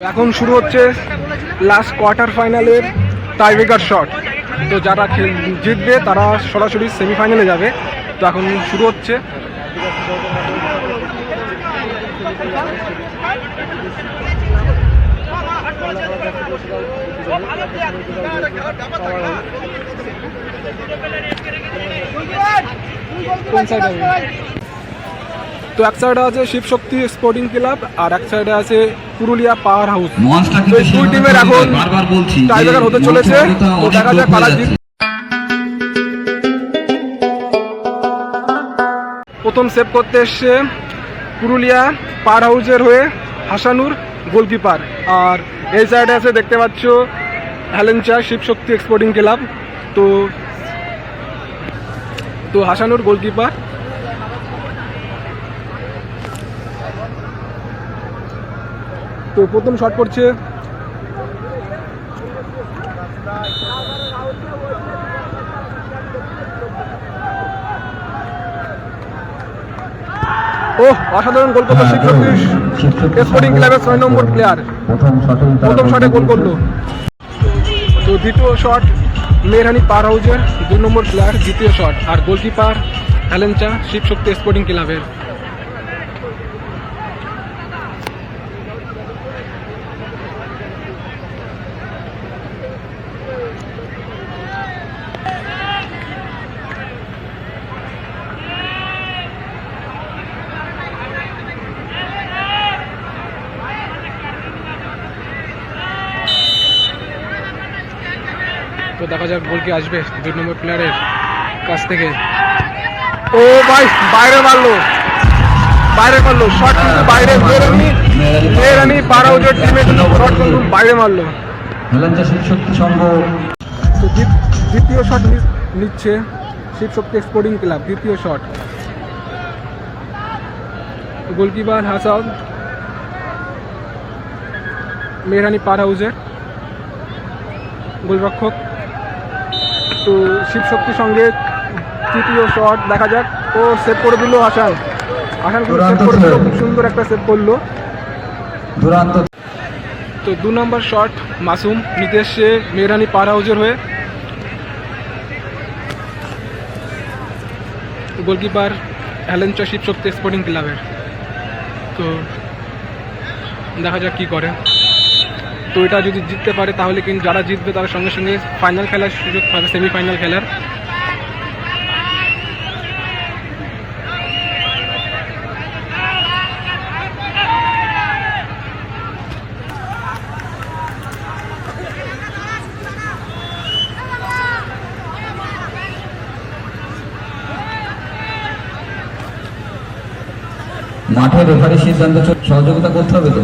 এখন শুরু হচ্ছে লাস্ট কোয়ার্টার ফাইনালের টাইব্রেকার শট তো যারা জিতবে তারা সরাসরি সেমিফাইনালে যাবে। তো এখন শুরু হচ্ছে। কোন সাইডে তো এক সাইডে আছে শিবশক্তি স্পোর্টিং ক্লাব আর এক সাইডে আছে পুরুলিয়া পাওয়ার হাউস তো দুই টিমের এখন টাইব্রেকার হতে চলেছে। তো দেখা যাক কারা। প্রথম সেভ করতে এসছে পুরুলিয়া পার হাউসের হয়ে হাসানুর গোলকিপার। আর এই সাইডে আছে দেখতে পাচ্ছ হ্যালেঞ্চা শিবশক্তি এক্সপোর্টিং ক্লাব তো তো হাসানুর গোলকিপার। তো প্রথম শট করছে ও অসাধারণ গোল করল হ্যাঁ, শিবশক্তি স্পোর্টিং ক্লাবের ছয় নম্বর প্লেয়ার প্রথম শটে গোল করল। তো দ্বিতীয় শট মেহরানি পার হাউজের দুই নম্বর প্লেয়ার দ্বিতীয় শট আর গোলকিপার হ্যালেঞ্চা শিবশক্তি স্পোর্টিং ক্লাবের দেখা যাক গোল কি আসবে। দুই নম্বর প্লেয়ারের কাছ থেকে। ও ভাই বাইরে মারলো। বাইরে মারলো। শট কিন্তু বাইরে। মেহরানি মেহরানি পার হাউজের টিমে শট কিন্তু বাইরে মারলো। তো দ্বিতীয় শট নিচ্ছে শিবশক্তি স্পোর্টিং ক্লাব দ্বিতীয় shot goalkeeper Hasan Mehrani power হাউসের গোলরক্ষক। তো শিবশক্তির সঙ্গে তৃতীয় শট দেখা যাক। ও সেভ করে দিল কিন্তু সেভ করে দিল খুব সুন্দর একটা সেভ করল। দুরান্ত। তো দু নম্বর শট মাসুম নিতে এসছে মেহরানি পার হাউজের হয়ে। গোলকিপার অ্যালেঞ্চা শিবশক্তি স্পোর্টিং ক্লাবের তো দেখা যাক কী করে। তো এটা যদি জিততে পারে, তাহলে কিন্তু যারা জিতবে তারা সঙ্গে সঙ্গে ফাইনাল খেলার সুযোগ পাবে সেমিফাইনাল খেলার। মাঠে রেফারি সিদ্ধান্ত সহযোগিতা করতে হবে তো?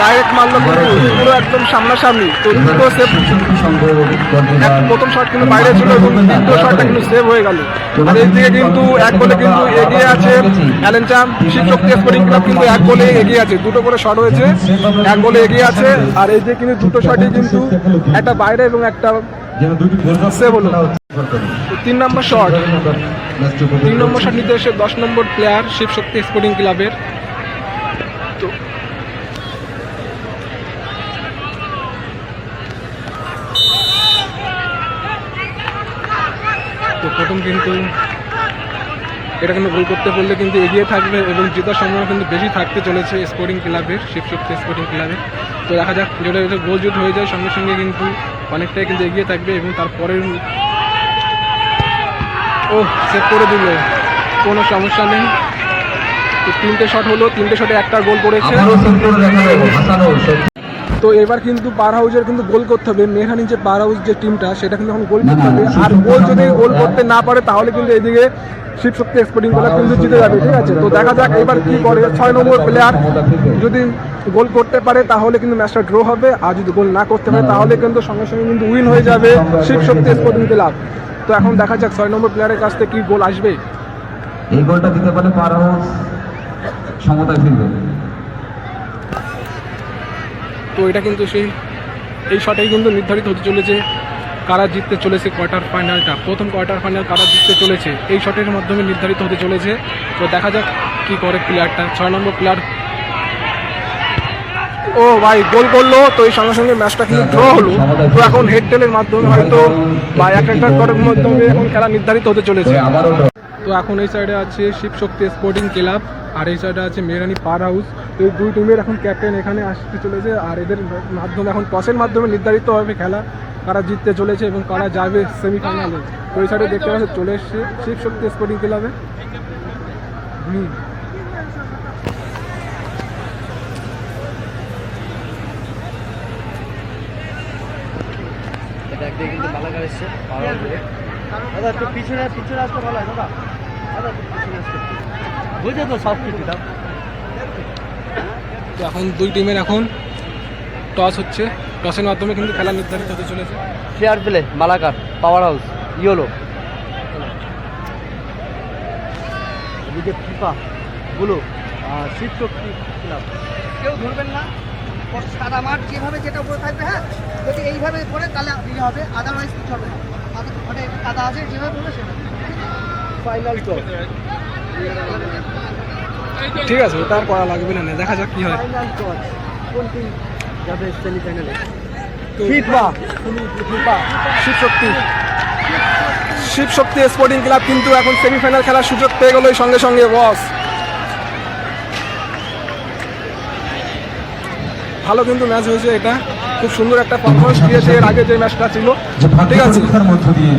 ডাইরেক্ট মারলো কিন্তু পুরো একদম সামনাসামনি। তো দুটো সেভ প্রথম শট কিন্তু বাইরে ছিল এবং দ্বিতীয় শটটা কিন্তু সেভ হয়ে গেল। আর এই দিকে কিন্তু এক গোলে কিন্তু এগিয়ে আছে অ্যালেনচাম শিবশক্তি স্পোর্টিং ক্লাব কিন্তু এক গোলে এগিয়ে আছে। দুটো করে শট হয়েছে এক গোলে এগিয়ে আছে। আর এই দিকে কিন্তু দুটো শটই কিন্তু একটা বাইরে এবং একটা সেভ হলো। তিন নম্বর শট তিন নম্বর। শট নিতে এসে দশ নম্বর প্লেয়ার শিবশক্তি স্পোর্টিং ক্লাবের প্রথম কিন্তু এটা কিন্তু গোল করতে পারলে কিন্তু এগিয়ে থাকবে এবং জেতার সম্ভাবনা কিন্তু বেশি থাকতে চলেছে স্পোর্টিং ক্লাবের শিবশক্তি স্পোর্টিং ক্লাবের তো দেখা যাক যেটা এটা গোল যদি হয়ে যায়, সঙ্গে সঙ্গে কিন্তু অনেকটাই কিন্তু এগিয়ে থাকবে এবং তারপরের ও সেভ করে দিল। কোনো সমস্যা নেই। তিনটে শট হলো, তিনটে শটে একটা গোল করেছে তো এবার কিন্তু পার হাউজের কিন্তু গোল করতে হবে। মেহানি যে পার হাউস যে টিমটা সেটা কিন্তু এখন গোল করতে হবে। আর গোল যদি গোল করতে না পারে তাহলে কিন্তু এদিকে শিবশক্তি এক্সপোর্টিং ক্লাব কিন্তু জিতে যাবে ঠিক আছে? তো দেখা যাক এবার কি করে। ছয় নম্বর প্লেয়ার যদি গোল করতে পারে তাহলে কিন্তু ম্যাচটা ড্র হবে। আর যদি গোল না করতে পারে তাহলে কিন্তু সঙ্গে সঙ্গে কিন্তু উইন হয়ে যাবে শিবশক্তি স্পোর্টিং ক্লাব তো এখন দেখা যাক ছয় নম্বর প্লেয়ারের কাছ থেকে কি গোল আসবে। এই গোলটা দিতে পারে পার হাউস সমতায় ফিরবে। তো এটা কিন্তু সেই, এই শটেই কিন্তু নির্ধারিত হতে চলেছে কারা জিততে চলেছে কোয়ার্টার ফাইনালটা প্রথম কোয়ার্টার ফাইনাল কারা জিততে চলেছে, এই শটের মাধ্যমে নির্ধারিত হতে চলেছে। তো দেখা যাক কি করে প্লেয়ারটা ছয় নম্বর প্লেয়ার ও ভাই, গোল করল। তো এই সঙ্গে সঙ্গে ম্যাচটা কিন্তু ড্র হলো। তো এখন হেড টেলের মাধ্যমে হয়তো বা এক একটা করার মাধ্যমে এখন খেলা নির্ধারিত হতে চলেছে। তো এখন এই সাইডে আছে শিবশক্তি স্পোর্টিং ক্লাব আর এই সাইডে আছে মেরানি পার হাউস। তো এই দুই টিমের এখন ক্যাপ্টেন এখানে আসতে চলেছে আর এদের মাধ্যমে এখন টসের মাধ্যমে নির্ধারিত হবে খেলা কারা জিততে চলেছে এবং কারা যাবে সেমিফাইনালে তো এই সাইডে দেখতে পাচ্ছি চলে এসছে শিবশক্তি স্পোর্টিং ক্লাবে হুম। কিন্তু এসছে দাদা একটু পিছনে পিছনে আসতে ভালো হয় দাদা। দাদা পিছনে আসতে। বুঝে তো সব কিছু দাও এখন দুই টিমের এখন টস হচ্ছে। টসের মাধ্যমে কিন্তু খেলা নির্ধারিত হতে চলেছে। Fair play Malakar power house yellow এদিকে ফিফা ব্লু আর শিব শক্তি ক্লাব কেউ ধরবেন না। সাদা মাঠ যেভাবে যেটা উপরে থাকবে হ্যাঁ? যদি এইভাবে করে তাহলে ইয়ে হবে আদারওয়াইজ কিছু হবে না। কাদা- আছে যেভাবে বলবে সেভাবে। ফাইনাল টস ঠিক আছে আর করা লাগবে না দেখা যাক কি হয়। ফাইনাল টস কোন টিম যাবে সেমিফাইনালে তো FIFA FIFA Shivshakti. Shivshakti sporting club কিন্তু এখন সেমিফাইনাল খেলার সুযোগ পেয়ে গেল সঙ্গে সঙ্গে বস ভালো কিন্তু ম্যাচ হয়েছে এটা। খুব সুন্দর একটা পারফরমেন্স দিয়েছে এর আগে যে ম্যাচটা ছিল। ঠিক আছে। পরীক্ষার মধ্য দিয়ে।